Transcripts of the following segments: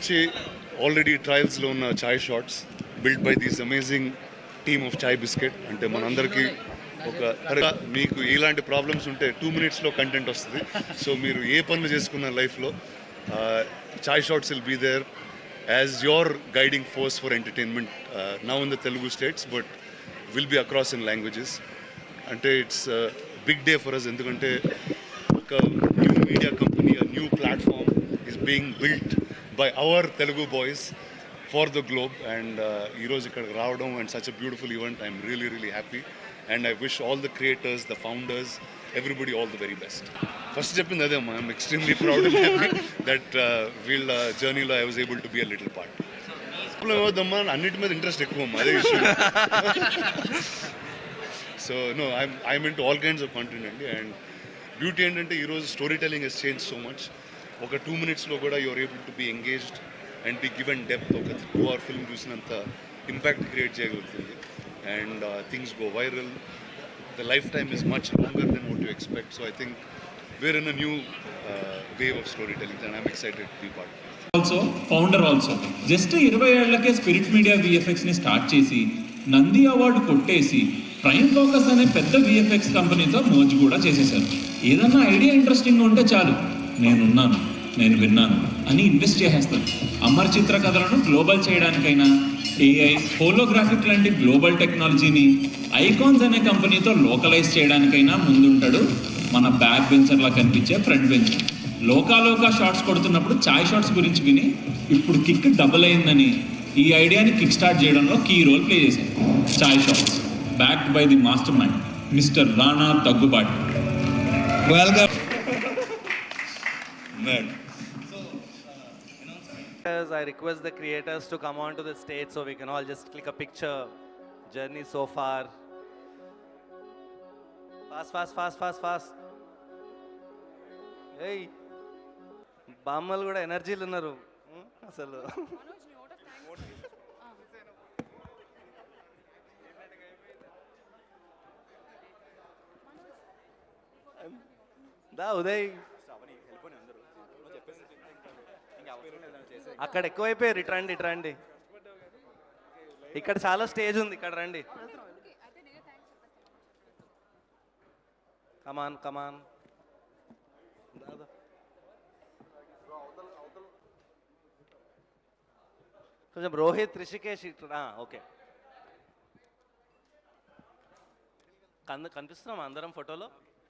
నుంచి ఆల్రెడీ ట్రయల్స్లో ఉన్న Chai Shorts build by these amazing team of Chai Bisket అంటే మనందరికీ ఒక మీకు ఇలాంటి ప్రాబ్లమ్స్ ఉంటే టూ మినిట్స్లో కంటెంట్ వస్తుంది. సో మీరు ఏ పనులు చేసుకున్న లైఫ్లో Chai Shorts will be there as your guiding force for entertainment now in the Telugu states but will be across in languages అంటే it's big day for us ఎందుకంటే ఒక new media company new platform is being built by our Telugu boys far the globe and ఈరోజు ఇక్కడికి రావడం and such a beautiful event I'm really really happy and I wish all the creators the founders everybody all the very best first చెప్పింది అదే అమ్మా. I'm extremely proud that వీళ్ళ జర్నీలో I was able to be a little part problem ఏమవుద్దమ్మా అన్నిటి మీద interest ఎక్కువ అమ్మా. అదే విషయం so no I I'm into all kinds of content అండి. అండ్ బ్యూటీ ఏంటంటే ఈరోజు storytelling has change so much ఒక టూ మినిట్స్లో కూడా you're able to be engaged and be given depth ఒక టూ అవర్ ఫిల్మ్ చూసినంత ఇంపాక్ట్ క్రియేట్ చేయగలుగుతుంది. And things go viral the lifetime is much longer than what you expect so I think we're in a new wave of storytelling and I'm excited be part also founder also just ఇరవై ఏళ్ళకే spirit media విఎఫ్ఎక్స్ని start చేసి Nandi award కొట్టేసి prime focus అనే పెద్ద VFX కంపెనీతో మోజ్ కూడా చేసేశారు ఏదన్నా ఐడియా ఇంట్రెస్టింగ్ ఉంటే చాలు. నేనున్నాను. నేను విన్నాను. అని ఇన్వెస్ట్ చేసేస్తారు అమర చిత్ర కథలను గ్లోబల్ చేయడానికైనా ఏఐ హోలోగ్రాఫిక్ లాంటి గ్లోబల్ టెక్నాలజీని ఐకాన్స్ అనే కంపెనీతో లోకలైజ్ చేయడానికైనా ముందుంటాడు మన బ్యాక్ బెంచర్లా కనిపించే ఫ్రంట్ బెంచర్ లోకాలోకా షార్ట్స్ కొడుతున్నప్పుడు చాయ్ షార్ట్స్ గురించి విని ఇప్పుడు కిక్ డబుల్ అయిందని ఈ ఐడియాని కిక్ స్టార్ట్ చేయడంలో కీ రోల్ ప్లే చేశారు Chai Shorts backed by the mastermind mister Rana Daggubati welcome I request the creators to come onto the stage so we can all just click a picture. Journey so far. Fast, fast, fast, fast, fast. ఏయ్ బామ్మలు కూడా ఎనర్జీలు ఉన్నారు అసలు దా ఉదయ్ అక్కడ ఎక్కువైపోయారు ఇటు రండి ఇటు రండి. ఇక్కడ చాలా స్టేజ్ ఉంది ఇక్కడ రండి. కమాన్ కమాన్ కొంచెం రోహిత్ రిషికేష్ ఓకే. కన్ కనిపిస్తున్నాం అందరం ఫోటోలో?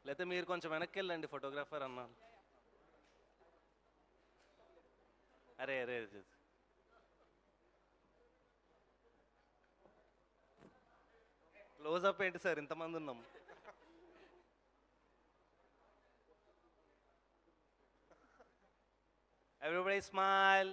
లేకపోతే మీరు కొంచెం వెనక్కి వెళ్ళండి ఫోటోగ్రాఫర్ అన్నారు అరే అరే అరే. క్లోజ్ అప్ ఏంటి సార్? ఇంతమంది ఉన్నాం. Everybody smile